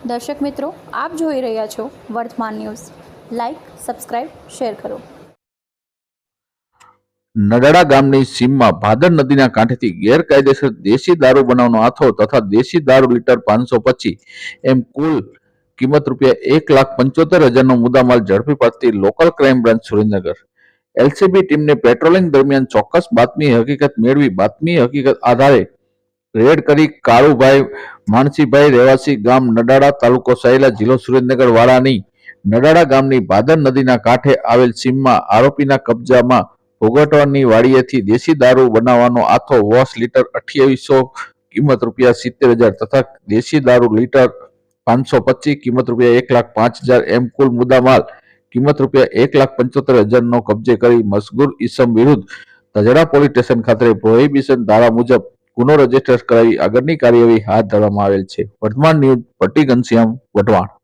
દર્શક મિત્રો, આપ જોઈ રહ્યા છો વર્તમાન ન્યૂઝ. લાઈક સબસ્ક્રાઇબ શેર કરો. નડાડા ગામની સીમમાં ભાદર નદીના કાંઠેથી ગેરકાયદેસર દેશી દારૂ બનાવવાનો આથો તથા દેશી દારૂ લીટર પાંચસો પચીસ એમ કુલ કિંમત રૂપિયા એક લાખ પંચોતેર હજારનો મુદ્દામાલ ઝડપી પાડતી local crime branch Surendranagar. LCB ટીમને પેટ્રોલિંગ દરમિયાન ચોક્કસ બાતમી હકીકત મેળવી બાતમી હકીકત આધારે રેડ કરી કાળુભાઈ માનસીભાઈ રહેવાસી ગામ નડાડા તાલુકો સાયલા જિલ્લો સુરેન્દ્રનગર વાળાની નડાડા ગામની ભાદર નદીના કાંઠે આવેલ સીમમાં આરોપીના કબજામાં ભોગટવાની વાડીએથી દેશી દારૂ બનાવવાનો આથો વોશ લીટર અઠ્યાવીસો કિંમત રૂપિયા સિત્તેર હજાર તથા દેશી દારૂ લીટર પાંચસો પચીસ કિંમત રૂપિયા એક લાખ પાંચ હજાર એમ કુલ મુદ્દામાલ કિંમત રૂપિયા એક લાખ પંચોતેર હજારનો કબજે કરી મસગુર ઈસમ વિરુદ્ધ તજડા પોલીસ સ્ટેશન ખાતે પ્રોહિબિશન ધારા મુજબ ગુનો રજિસ્ટર કરાવી આગળની કાર્યવાહી હાથ ધરવામાં આવેલ છે. વર્તમાન ન્યૂઝ પટ્ટી ઘનશ્યામ વઢવાણ.